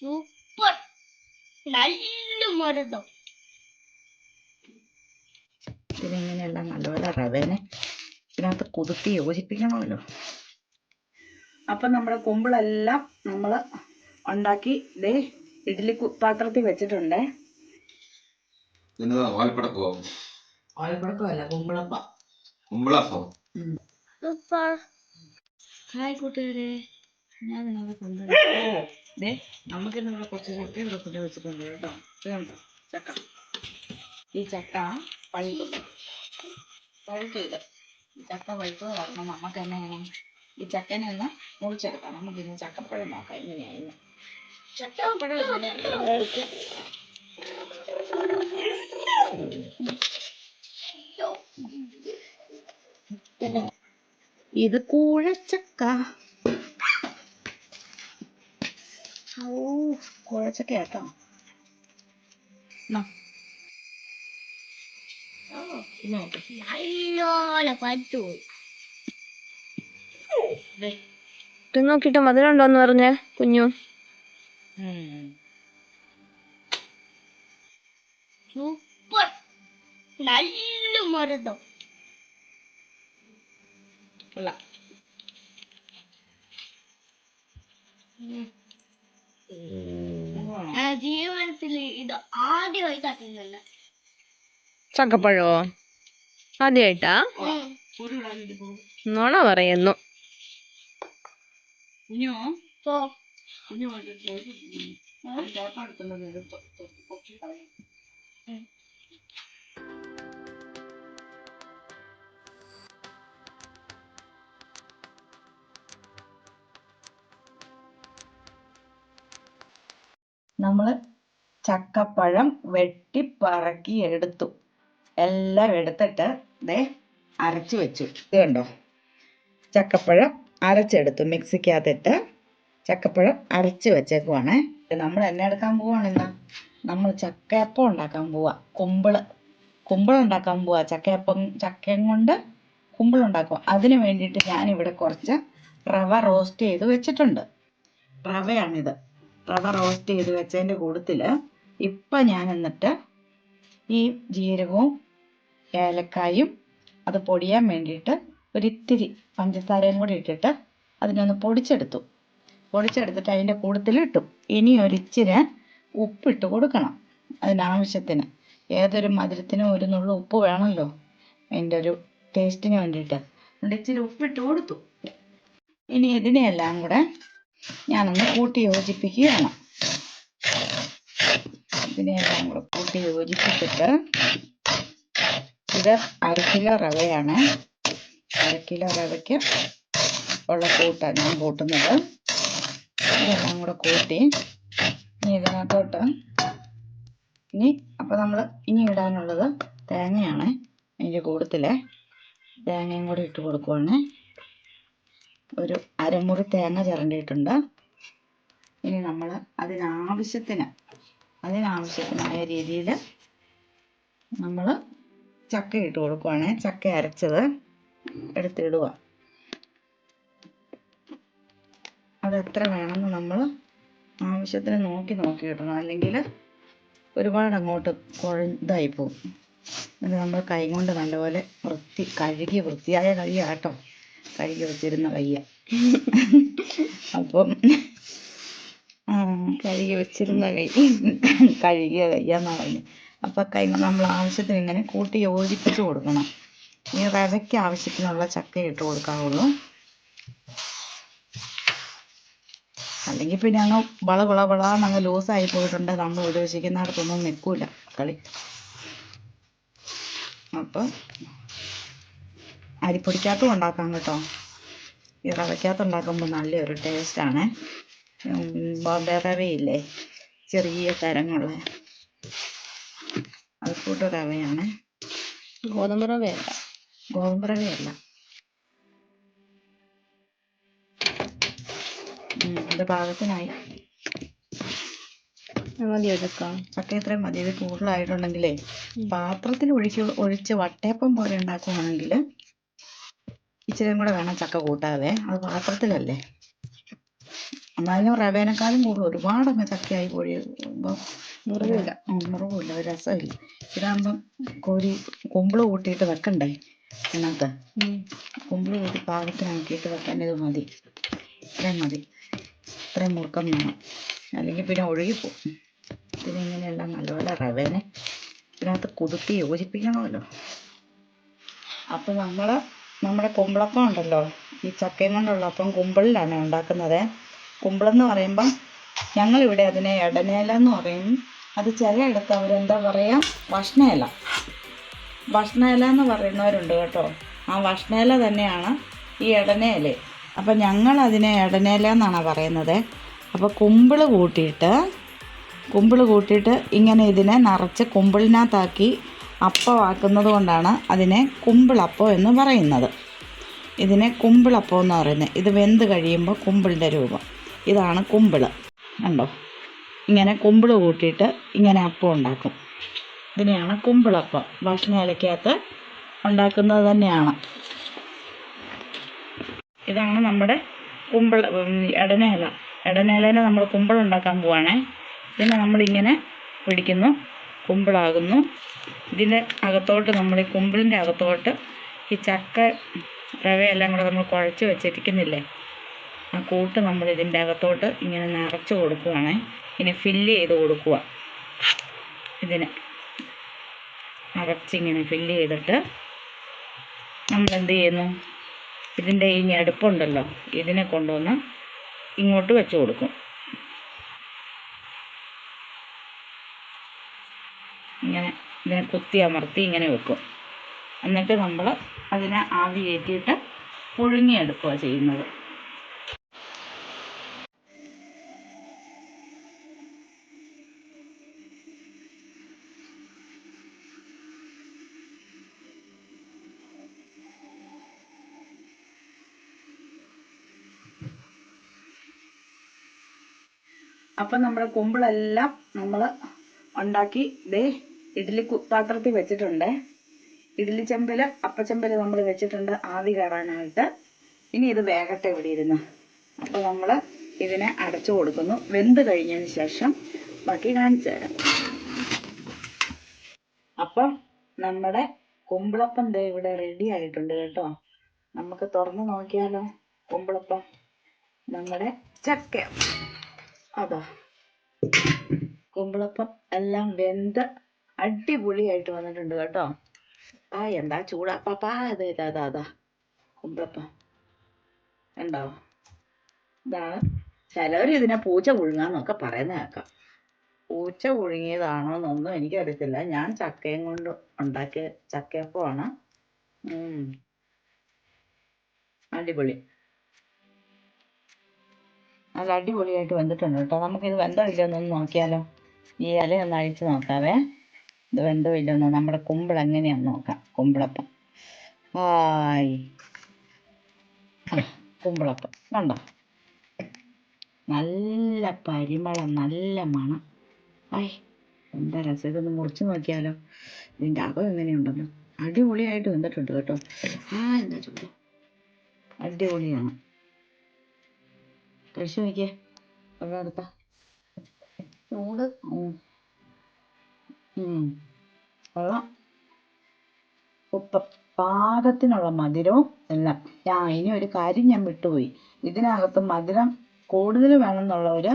Super. നല്ല മരുന്നോ. ഇതിനിങ്ങനെയെല്ലാം നല്ലപോലെ റവേനെ ഇതിനകത്ത് കുതിർത്തി യോജിപ്പിക്കണമല്ലോ. അപ്പം നമ്മുടെ കൊമ്പിളെല്ലാം നമ്മൾ ഉണ്ടാക്കി ദേ ഇഡ്ഡലി പാത്രത്തിൽ വെച്ചിട്ടുണ്ട്. കുമ്പിളപ്പ. കുമ്പളാപ്പോ? ഹായ് കൂട്ടുകാരെ. ഞാൻ നിങ്ങളെ കൊണ്ടുവരാം ദേ നമുക്ക് ഇവിടെ കുറച്ച് ചക്ക ഇവിടെ കൊണ്ടു വെച്ചിട്ടുണ്ട് കേട്ടോ. ചക്ക. ഈ ചക്ക പഴുത്തു. പഴുത്തു ഇത്. ഈ ചക്ക പഴുത്തത് കാരണം നമുക്ക് തന്നെ വേണം ഈ ചക്കനെ ഒന്ന് മുറിച്ചെടുക്കാം. നമുക്ക് ഇന്ന് ചക്കപ്പഴം നോക്കാം എങ്ങനെയായിരുന്നു. ചക്കപ്പഴം ഇത് കൂഴച്ചക്ക. ഓ കുഴച്ചക്ക കേട്ടോ. ഇത് നോക്കിട്ട് മധുരം ഉണ്ടോന്ന് പറഞ്ഞേ കുഞ്ഞു. സൂപ്പർ നല്ല മരുന്നോ കൊള്ളാം ഞാൻ ജീവിതത്തിൽ ഇത് ആദ്യമായിട്ട് ചക്കപ്പഴോ? ആദ്യമായിട്ടാ? നോണ പറയുന്നു. കുഞ്ഞോ? ചക്കപ്പഴം വെട്ടി പറക്കി എടുത്തു. എല്ലാം എടുത്തിട്ട് ദേ അരച്ചു വെച്ചു. ഇത് കണ്ടോ? ചക്കപ്പഴം അരച്ചെടുത്തു. മിക്സിക്കകത്തിട്ട് ചക്കപ്പഴം അരച്ച് വെച്ചേക്കുവാണ്. നമ്മൾ എന്നെ എടുക്കാൻ പോവാണ് ഇന്ന്. നമ്മൾ ചക്കയപ്പം ഉണ്ടാക്കാൻ പോവാ. കുമ്പിൾ. കുമ്പിളുണ്ടാക്കാൻ പോവാ. ചക്കയപ്പം ചക്കയും കൊണ്ട് കുമ്പിളുണ്ടാക്കും അതിന് വേണ്ടിയിട്ട് ഞാനിവിടെ കുറച്ച് റവ റോസ്റ്റ് ചെയ്ത് വെച്ചിട്ടുണ്ട്. റവയാണിത്. റവ റോസ്റ്റ് ചെയ്ത് വെച്ചതിന്റെ കൂട്ടത്തിൽ ഇപ്പം ഞാൻ എന്നിട്ട് ഈ ജീരകവും ഏലക്കായും അത് പൊടിയാൻ വേണ്ടിയിട്ട് ഒരിത്തിരി പഞ്ചസാരയും കൂടി ഇട്ടിട്ട് അതിനൊന്ന് പൊടിച്ചെടുത്തു. പൊടിച്ചെടുത്തിട്ട് അതിന്റെ കൂട്ടത്തിൽ ഇട്ടു. ഇനി ഒരിച്ചിരി ഉപ്പിട്ട് കൊടുക്കണം അതിനാവശ്യത്തിന്. ഏതൊരു മധുരത്തിനും ഒരു നുള്ളു ഉപ്പ് വേണമല്ലോ അതിന്റെ ഒരു ടേസ്റ്റിന് വേണ്ടിയിട്ട്. ഇച്ചിരി ഉപ്പിട്ട് കൊടുത്തു. ഇനി ഇതിനെയെല്ലാം കൂടെ ഞാനൊന്ന് കൂട്ടി യോജിപ്പിക്കുകയാണ് ഇതിനെല്ലാം കൂടെ കൂട്ടി യോജിപ്പിച്ചിട്ട് ഇത് അര കിലോ റവയാണ്. അര കിലോ റവയ്ക്ക് ഉള്ള കൂട്ടാണ് ഞാൻ കൂട്ടുന്നത്. ഇതെല്ലാം കൂടെ കൂട്ടി ഇനി ഇതിനകത്തോട്ട് ഇനി അപ്പോൾ നമ്മൾ ഇനി ഇടാനുള്ളത് തേങ്ങയാണ്. അതിന്റെ കൂട്ടത്തിലെ തേങ്ങയും കൂടി ഇട്ട് കൊടുക്കുവാണ്. ഒരു അരമുറി തേങ്ങ ചിരണ്ടിയിട്ടുണ്ട്. ഇനി നമ്മൾ അതിനാവശ്യത്തിന് അതിനാവശ്യത്തിനായ രീതിയിൽ നമ്മൾ ചക്ക ഇട്ട് കൊടുക്കുവാണ്. ചക്ക അരച്ചത് എടുത്തിടുക. അത് എത്ര വേണമെന്ന് നമ്മൾ ആവശ്യത്തിന് നോക്കി നോക്കി ഇടണം. അല്ലെങ്കിൽ ഒരുപാട് അങ്ങോട്ട് കുഴതായി പോകും. ഇത് നമ്മൾ കൈ കൊണ്ട് നല്ലപോലെ വൃത്തി കഴുകി വൃത്തിയായ കൈയാട്ടോ. കഴുകി വെച്ചിരുന്ന കയ്യ. അപ്പം കഴുകി വെച്ചിരുന്ന കൈ കഴുകിയ കയ്യാന്നാ പറഞ്ഞു. അപ്പം കൈ നമ്മൾ ആവശ്യത്തിന് ഇങ്ങനെ കൂട്ടി യോജിപ്പിച്ച് കൊടുക്കണം. ഈ റവയ്ക്ക് ആവശ്യത്തിനുള്ള ചക്ക ഇട്ട് കൊടുക്കാവുള്ളൂ. അല്ലെങ്കിൽ പിന്നെ അങ്ങ് വള വള വളാന്ന് അങ്ങ് ലൂസായി പോയിട്ടുണ്ട്. നമ്മൾ ഉദ്ദേശിക്കുന്നിടത്തൊന്നും നിൽക്കൂല. കളി. അപ്പം അരിപ്പൊടിക്കകത്തും ഉണ്ടാക്കാം കേട്ടോ. ഈ റവയ്ക്കകത്ത് ഉണ്ടാക്കുമ്പോൾ നല്ലൊരു ടേസ്റ്റാണ്. ബോംബെ റവയില്ലേ ചെറിയ തരങ്ങളുള്ള അത് കൂട്ട് റവയാണ് ഗോതമ്പ് റവയല്ല. ഗോതമ്പ് റവയല്ല. ഇത് പാകത്തിനായി. മതി എടുക്കാം ചക്ക ഇത്രയും മതി. ഇത് കൂടുതലായിട്ടുണ്ടെങ്കിലേ പാത്രത്തിൽ ഒഴിച്ച് ഒഴിച്ച് വട്ടയപ്പം പോലെ ഉണ്ടാക്കുവാണെങ്കിൽ ഇച്ചിരിയും കൂടെ വേണം ചക്ക കൂട്ടാതെ. അത് പാത്രത്തിലല്ലേ? എന്നാലും റവേനേക്കാളും കൂടുതൽ ഒരുപാട് അങ്ങ് ചക്കയായി പൊഴിയുമ്പോൾ മുറിവില്ല. മുറിവില്ല. ഒരു രസമില്ല. ഇതാകുമ്പം കോരി കുമ്പിൾ കൂട്ടിയിട്ട് വെക്കണ്ടേ ഇതിനകത്ത്? കുമ്പിൾ കൂട്ടി പാകത്തിനാക്കിയിട്ട് വെക്കാൻ ഇത് മതി. ഇത്രയും മതി. ഇത്രയും മുറുക്കം വേണം. അല്ലെങ്കിൽ പിന്നെ ഒഴുകിപ്പോവും. പിന്നെ ഇങ്ങനെയെല്ലാം നല്ലപോലെ റവേനെ ഇതിനകത്ത് കുതിർത്തി യോജിപ്പിക്കണമല്ലോ. അപ്പം നമ്മൾ നമ്മുടെ കുമ്പളപ്പം ഉണ്ടല്ലോ. ഈ ചക്കയും കൊണ്ടുള്ള അപ്പം കുമ്പിളിലാണ് ഉണ്ടാക്കുന്നത്. കുമ്പിളെന്ന് പറയുമ്പം ഞങ്ങളിവിടെ അതിനെ ഇടനേല എന്ന് പറയും. അത് ചിലയിടത്ത് അവരെന്താ പറയുക വഷ്ണയില വഷ്ണയില എന്ന് പറയുന്നവരുണ്ട് കേട്ടോ. ആ വഷ്ണയില തന്നെയാണ് ഈ ഇടനേല. അപ്പം ഞങ്ങൾ അതിനെ ഇടനേല എന്നാണ് പറയുന്നത്. അപ്പോൾ കുമ്പിൾ കൂട്ടിയിട്ട് കുമ്പിൾ കൂട്ടിയിട്ട് ഇങ്ങനെ ഇതിനെ നിറച്ച് കുമ്പിളിനകത്താക്കി അപ്പമാക്കുന്നത് കൊണ്ടാണ് അതിനെ കുമ്പിളപ്പം എന്ന് പറയുന്നത്. ഇതിനെ കുമ്പിളപ്പം എന്ന് പറയുന്നത്. ഇത് വെന്ത് കഴിയുമ്പോൾ കുമ്പിളിന്റെ രൂപം. ഇതാണ് കുമ്പിൾ. കണ്ടോ? ഇങ്ങനെ കുമ്പിൾ കൂട്ടിയിട്ട് ഇങ്ങനെ അപ്പം ഉണ്ടാക്കും. ഇതിനെയാണ് കുമ്പിളപ്പം. ഭക്ഷണയിലക്കകത്ത് ഉണ്ടാക്കുന്നത് തന്നെയാണ്. ഇതാണ് നമ്മുടെ കുമ്പിള ഉം, ഇടനേല ഇടനേലേനെ നമ്മൾ കുമ്പിളുണ്ടാക്കാൻ പോവാണേ. പിന്നെ നമ്മളിങ്ങനെ പിടിക്കുന്നു. കുമ്പിളാകുന്നു. ഇതിന്റെ അകത്തോട്ട് നമ്മൾ ഈ കുമ്പിളിന്റെ അകത്തോട്ട് ഈ ചക്ക റവയെല്ലാം കൂടെ നമ്മൾ കുഴച്ച് വെച്ചിരിക്കുന്നില്ലേ? ആ കൂട്ട് നമ്മൾ ഇതിന്റെ അകത്തോട്ട് ഇങ്ങനെ നിറച്ച് കൊടുക്കുവാണേ. ഇനി ഫില്ല് ചെയ്ത് കൊടുക്കുക ഇതിനെ നിറച്ചിങ്ങനെ ഫില്ല് ചെയ്തിട്ട് നമ്മൾ എന്ത് ചെയ്യുന്നു ഇതിന്റെ ഈ ഞെടുപ്പുണ്ടല്ലോ. ഇതിനെ കൊണ്ടുവന്ന് ഇങ്ങോട്ട് വെച്ച് കൊടുക്കും. ഇങ്ങനെ ഇതിനെ കുത്തി അമർത്തി ഇങ്ങനെ വെക്കും. എന്നിട്ട് നമ്മൾ അതിനെ ആവി കയറ്റിയിട്ട് പുഴുങ്ങിയെടുക്കുക ചെയ്യുന്നത്. അപ്പം നമ്മുടെ കുമ്പിളെല്ലാം നമ്മൾ ഉണ്ടാക്കി ദേ ഇഡ്ഡലി പാത്രത്തിൽ വെച്ചിട്ടുണ്ട്. ഇഡ്ഡലി ചെമ്പിൽ അപ്പച്ചെമ്പിൽ നമ്മൾ വെച്ചിട്ടുണ്ട് ആവി കയറാനായിട്ട്. ഇനി ഇത് വേകട്ടെ ഇവിടെ ഇരുന്ന് അപ്പോൾ നമ്മൾ ഇതിനെ അടച്ചു കൊടുക്കുന്നു. വെന്ത് കഴിഞ്ഞതിന് ശേഷം ബാക്കി കാണിച്ചു തരാം. അപ്പം നമ്മുടെ കുമ്പിളപ്പം ദേ ഇവിടെ റെഡി ആയിട്ടുണ്ട് കേട്ടോ. നമുക്ക് തുറന്നു നോക്കിയാലോ കുമ്പിളപ്പം? നമ്മുടെ ചക്ക അതാ. കുമ്പിളപ്പം എല്ലാം വെന്ത് അടിപൊളിയായിട്ട് വന്നിട്ടുണ്ട് കേട്ടോ. ആ എന്താ ചൂടാ. പാപ്പാ അതെ ഇതാ അതാ അതാ കുമ്പിളപ്പം. ഉണ്ടോ ഇതാണ്. ചിലവർ ഇതിനെ പൂച്ച പുഴുങ്ങാന്നൊക്കെ പറയുന്ന കേൾക്കാം പൂച്ച പുഴുങ്ങിയതാണോ എന്നൊന്നും എനിക്കറിയത്തില്ല. ഞാൻ ചക്കയും കൊണ്ട് ഉണ്ടാക്കിയ ചക്കയപ്പമാണ്. അടിപൊളി. നല്ല അടിപൊളിയായിട്ട് വെന്തിട്ടുണ്ട് കേട്ടോ. നമുക്കിത് വെന്തോ ഇല്ലയോന്നൊന്ന് നോക്കിയാലോ? ഈ ഇല ഒന്ന് അഴിച്ച് നോക്കാവേ. ഇത് വെന്തോ ഇല്ലെന്നോ നമ്മുടെ കുമ്പിൾ എങ്ങനെയാന്ന് നോക്കാം. കുമ്പിളപ്പം. ഹായ്. കുമ്പിളപ്പം. കണ്ടോ? നല്ല പരിമളം നല്ല മണം. ആയ് എന്താ രസം? ഇതൊന്ന് മുറിച്ച് നോക്കിയാലോ? ഇതിന്റെ അകം എങ്ങനെയുണ്ടെന്ന്. അടിപൊളിയായിട്ട് വന്നിട്ടുണ്ട് കേട്ടോ. ആ എന്താ ചൂട് അടിപൊളിയാണ്. കഴിച്ചു നോക്കിയേ. അവിടെ എടുത്ത ചൂട് ഉം. ഉം. കൊള്ളാം ഉപ്പ് പാകത്തിനുള്ള മധുരവും എല്ലാം. ഞാൻ ഇനി ഒരു കാര്യം ഞാൻ വിട്ടുപോയി. ഇതിനകത്ത് മധുരം കൂടുതൽ വേണമെന്നുള്ളവര്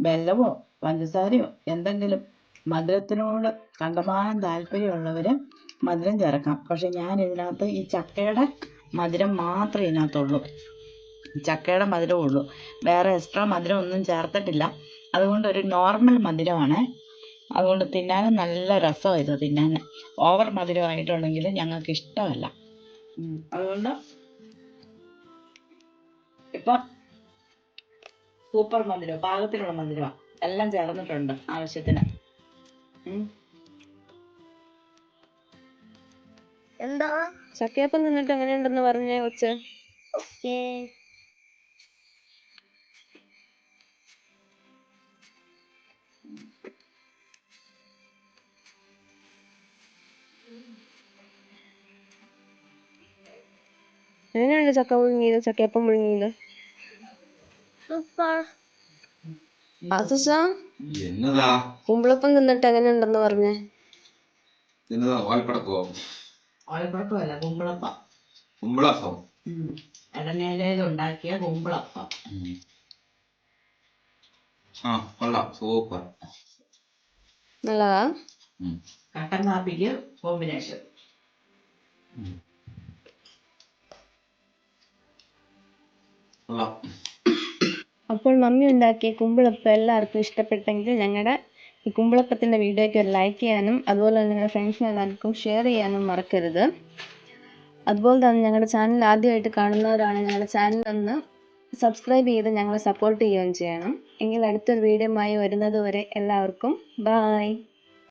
വെല്ലവോ പഞ്ചസാരയോ എന്തെങ്കിലും മധുരത്തിനോട് കണ്ടമാനം താല്പര്യമുള്ളവര് മധുരം ചേർക്കാം. പക്ഷെ ഞാൻ ഇതിനകത്ത് ഈ ചക്കയുടെ മധുരം മാത്രമേ ഇതിനകത്തുള്ളൂ. ചക്കയുടെ മധുരമേ ഉള്ളൂ വേറെ എക്സ്ട്രാ മധുരം ഒന്നും ചേർത്തിട്ടില്ല. അതുകൊണ്ട് ഒരു നോർമൽ മധുരമാണ് അതുകൊണ്ട് തിന്നാനും നല്ല രസമാണ് ഇത് തിന്നാൻ. ഓവർ മധുരമായിട്ടുണ്ടെങ്കിൽ ഞങ്ങൾക്ക് ഇഷ്ടമല്ല. അതുകൊണ്ട് ഇപ്പം സൂപ്പർ മധുരം പാകത്തിലുള്ള മധുരമാണ് എല്ലാം ചേർന്നിട്ടുണ്ട് ആവശ്യത്തിന്. എന്താ? ചക്കയപ്പം തിന്നിട്ട് എങ്ങനെയുണ്ടെന്ന് പറഞ്ഞേ കൊച്ച്? എങ്ങനെയുണ്ട് ചക്ക പുഴുങ്ങിയത്? ചക്കയപ്പം പുഴുങ്ങിയത്? കുമ്പളപ്പം തിന്നിട്ട് എങ്ങനെയുണ്ടെന്ന് പറഞ്ഞേ. കുമ്പിളപ്പം. കൊള്ളാം. സൂപ്പർ. നല്ലതാ. കട്ടൻ കാപ്പിക്ക് കോമ്പിനേഷൻ. അപ്പോൾ മമ്മി ഉണ്ടാക്കിയ കുമ്പിളപ്പം എല്ലാവർക്കും ഇഷ്ടപ്പെട്ടെങ്കിൽ ഞങ്ങളുടെ ഈ കുമ്പിളപ്പത്തിന്റെ വീഡിയോയ്ക്ക് ഒരു ലൈക്ക് ചെയ്യാനും അതുപോലെ തന്നെ നിങ്ങളുടെ ഫ്രണ്ട്സിന് എല്ലാവർക്കും ഷെയർ ചെയ്യാനും മറക്കരുത്. അതുപോലെ തന്നെ ഞങ്ങളുടെ ചാനൽ ആദ്യമായിട്ട് കാണുന്നവരാണ് ഞങ്ങളുടെ ചാനൽ ഒന്ന് സബ്സ്ക്രൈബ് ചെയ്ത് ഞങ്ങളെ സപ്പോർട്ട് ചെയ്യുകയും ചെയ്യണം. എങ്കിൽ അടുത്തൊരു വീഡിയോയുമായി വരുന്നത് വരെ എല്ലാവർക്കും ബായ്